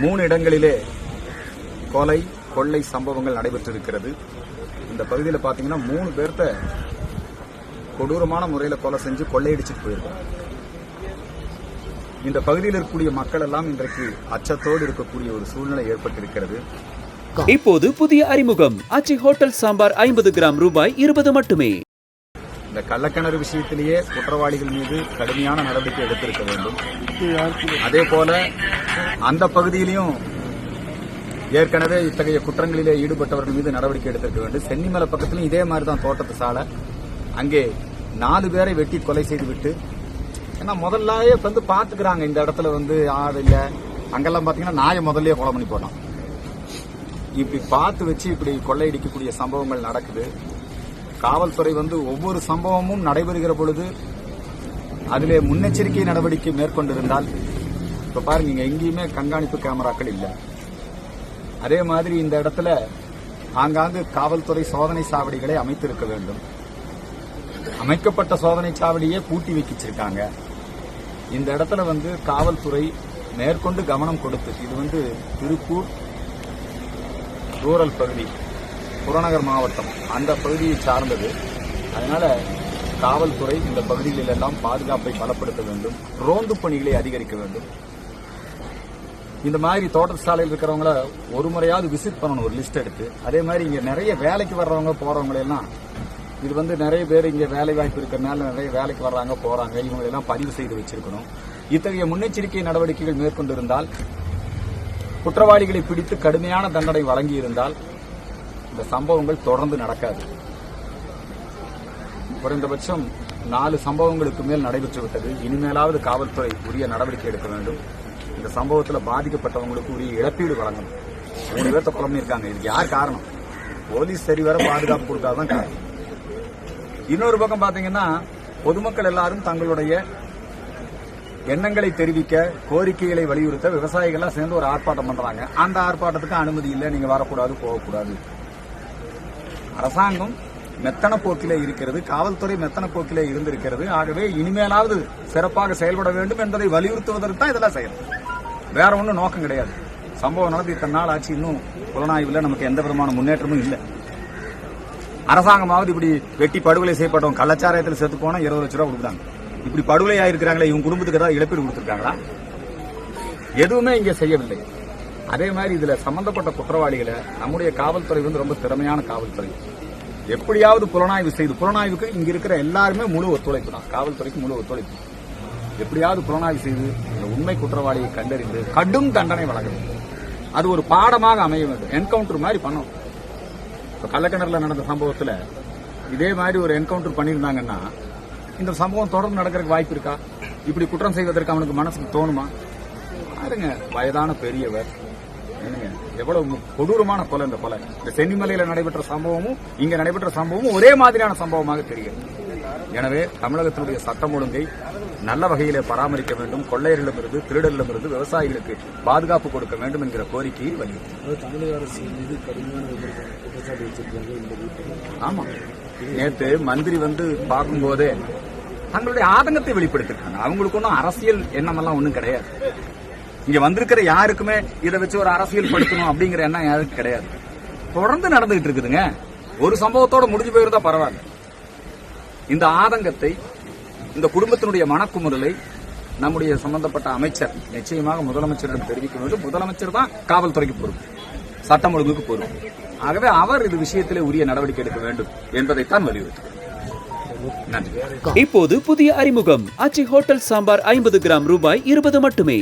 மூணு இடங்களிலே கொலை கொள்ளை சம்பவங்கள் நடைபெற்றிருக்கிறது. இந்த பகுதியில் பார்த்தீங்கன்னா மூணு பேர்த்த கொடூரமான முறையில் கொலை செஞ்சு கொள்ளையடிச்சிட்டு போயிருக்காங்க. இந்த பகுதியில் இருக்கக்கூடிய மக்கள் எல்லாம் இன்றைக்கு அச்சத்தோடு இருக்கக்கூடிய ஒரு சூழ்நிலை ஏற்பட்டிருக்கிறது. இப்போது புதிய அறிமுகம். அச்சி ஹோட்டல் சாம்பார் ஐம்பது கிராம் ரூபாய் இருபது மட்டுமே. இந்த கள்ளக்கிணறு விஷயத்திலேயே குற்றவாளிகள் மீது கடுமையான நடவடிக்கை எடுத்திருக்க வேண்டும். அதே போல அந்த பகுதியிலையும் ஏற்கனவே இத்தகைய குற்றங்களிலே ஈடுபட்டவர்கள் மீது நடவடிக்கை எடுத்திருக்க வேண்டும். சென்னிமலை பக்கத்திலும் இதே மாதிரி தான் தோட்டத்து சாலை. அங்கே நாலு பேரை வெட்டி கொலை செய்துவிட்டு ஏன்னா முதல்லயே வந்து பாத்துக்கிறாங்க இந்த இடத்துல வந்து ஆள் இல்ல. அங்கெல்லாம் பாத்தீங்கன்னா நாயை முதல்லயே கொலை பண்ணி போடலாம் இப்படி பார்த்து வச்சு இப்படி கொள்ளையடிக்கக்கூடிய சம்பவங்கள் நடக்குது. காவல்துறை வந்து ஒவ்வொரு சம்பவமும் நடைபெறுகிற பொழுது அதிலே முன்னெச்சரிக்கை நடவடிக்கை மேற்கொண்டிருந்தால் இப்ப பாருங்க இங்க எங்கேயுமே கண்காணிப்பு கேமராக்கள் இல்லை. அதே மாதிரி இந்த இடத்துல ஆங்காங்கு காவல்துறை சோதனை சாவடிகளை அமைத்திருக்க வேண்டும். அமைக்கப்பட்ட சோதனை சாவடியே பூட்டி வைக்கிச்சிருக்காங்க. இந்த இடத்துல வந்து காவல்துறை மேற்கொண்டு கவனம் கொடுத்து இது வந்து திருப்பூர் ரூரல் பகுதி புறநகர் மாவட்டம் அந்த பகுதியை சார்ந்தது. அதனால காவல்துறை இந்த பகுதிகளில் எல்லாம் பாதுகாப்பை பலப்படுத்த வேண்டும் ரோந்து பணிகளை அதிகரிக்க வேண்டும். இந்த மாதிரி தோட்டசாலையில் இருக்கிறவங்கள ஒரு முறையாவது விசிட் பண்ணணும் ஒரு லிஸ்ட் எடுத்து. அதே மாதிரி இங்க நிறைய வேலைக்கு வர்றவங்க போறவங்களெல்லாம் இது வந்து நிறைய பேர் இங்க வேலை வாய்ப்பு இருக்கிறனால நிறைய வேலைக்கு வர்றாங்க போறாங்க இவங்களெல்லாம் பதிவு செய்து வச்சிருக்கணும். இத்தகைய முன்னெச்சரிக்கை நடவடிக்கைகள் மேற்கொண்டிருந்தால் குற்றவாளிகளை பிடித்து கடுமையான தண்டனை வழங்கியிருந்தால் இந்த சம்பவங்கள் தொடர்ந்து நடக்காது. குறைந்தபட்சம் நாலு சம்பவங்களுக்கு மேல் நடைபெற்று விட்டது. இனிமேலாவது காவல்துறை உரிய நடவடிக்கை எடுக்க வேண்டும். இந்த சம்பவத்தில் பாதிக்கப்பட்டவங்களுக்கு உரிய இழப்பீடு வழங்கணும். மூணு பேர்த்த கொலை பண்ணியிருக்காங்க இதுக்கு யார் காரணம்? போலீஸ் சரிவர பாதுகாப்பு கொடுக்காதான் காரணம். இன்னொரு பக்கம் பாத்தீங்கன்னா பொதுமக்கள் எல்லாரும் தங்களுடைய எண்ணங்களை தெரிவிக்க கோரிக்கைகளை வலியுறுத்த விவசாயிகள்லாம் சேர்ந்து ஒரு ஆர்ப்பாட்டம் பண்றாங்க. அந்த ஆர்ப்பாட்டத்துக்கு அனுமதி இல்லை நீங்க வரக்கூடாது போகக்கூடாது. அரசாங்கம் மெத்தன போக்கிலே இருக்கிறது காவல்துறை மெத்தன போக்கிலே இருந்திருக்கிறது. ஆகவே இனிமேலாவது சிறப்பாக செயல்பட வேண்டும் என்பதை வலியுறுத்துவதற்கு தான் இதெல்லாம் செய்யணும். வேற ஒன்றும் நோக்கம் கிடையாது. சம்பவம் நடந்து இத்தனை நாள் ஆச்சு இன்னும் புலனாய்வில் நமக்கு எந்த விதமான முன்னேற்றமும் இல்லை. அரசாங்கமாவது இப்படி வெட்டி படுகொலை செய்யப்பட்டவங்க கள்ளச்சாராயத்தில் செத்து போனா இருபது லட்ச ரூபா கொடுக்குறாங்க. இப்படி படுகொலை ஆயிருக்கிறாங்களே இவங்க குடும்பத்துக்கு ஏதாவது இழப்பீடு கொடுத்துருக்காங்களா? எதுவுமே இங்கே செய்யவில்லை. அதே மாதிரி இதுல சம்பந்தப்பட்ட குற்றவாளிகளை நம்முடைய காவல்துறை வந்து ரொம்ப திறமையான காவல்துறை. எப்படியாவது புலனாய்வு செய்து புலனாய்வுக்கு இங்க இருக்கிற எல்லாருமே முழு ஒத்துழைப்பு தான். காவல்துறைக்கு முழு ஒத்துழைப்பு. எப்படியாவது புலனாய்வு செய்து இந்த உண்மை குற்றவாளியை கண்டறிந்து கடும் தண்டனை வழங்க வேண்டும். அது ஒரு பாடமாக அமைய வேண்டும். என்கவுண்டர் மாதிரி பண்ணும் இப்ப கள்ளக்கிணறுல நடந்த சம்பவத்துல இதே மாதிரி ஒரு என்கவுண்டர் பண்ணியிருந்தாங்கன்னா இந்த சம்பவம் தொடர்ந்து நடக்கிறதுக்கு வாய்ப்பு இருக்கா? இப்படி குற்றம் செய்வதற்கு அவனுக்கு மனசுக்கு தோணுமா? பாருங்க வயதான பெரியவர். எவ்வளவு கொடூரமான கொலை இந்த கொலை. இந்த சென்னிமலையில நடைபெற்ற சம்பவமும் இங்க நடைபெற்ற சம்பவமும் ஒரே மாதிரியான சம்பவமாக தெரிகிறது எனவே தமிழகத்தினுடைய சட்டம் ஒழுங்கை நல்ல வகையிலே பராமரிக்க வேண்டும். கொள்ளையரிடமிருந்து திருடரிடமிருந்து விவசாயிகளுக்கு பாதுகாப்பு கொடுக்க வேண்டும் என்கிற கோரிக்கையை வலியுறுத்தி. தமிழக அரசு மீது கடுமையான ஆமா. நேத்து மந்திரி வந்து பார்க்கும்போதே தங்களுடைய ஆதங்கத்தை வெளிப்படுத்திருக்காங்க. அவங்களுக்கு ஒன்றும் அரசியல் எண்ணமெல்லாம் ஒன்றும் கிடையாது. இங்க வந்திருக்கிற யாருக்குமே இதை வச்சு ஒரு அரசியல் படுத்தணும் அப்படிங்கிற எண்ணம் யாருக்கும் கிடையாது. தொடர்ந்து நடந்துகிட்டு இருக்குதுங்க. ஒரு சம்பவத்தோட முடிஞ்சு போயிருந்தா பரவாயில்ல. இந்த ஆதங்கத்தை இந்த குடும்பத்தினுடைய மனக்குமுறலை நம்முடைய சம்பந்தப்பட்ட அமைச்சர் நிச்சயமாக முதலமைச்சரிடம் தெரிவிக்க வேண்டும் முதலமைச்சர் தான் காவல்துறைக்கு பொறுப்பு. சட்டம் ஒழுங்குக்கு பொறுப்பு. ஆகவே அவர் இது விஷயத்திலே உரிய நடவடிக்கை எடுக்க வேண்டும் என்பதைத்தான் வலியுறுத்துகிறேன். நன்றி. இப்போது புதிய அறிமுகம். அச்சி ஹோட்டல் சாம்பார் ஐம்பது கிராம் ரூபாய் இருபது மட்டுமே.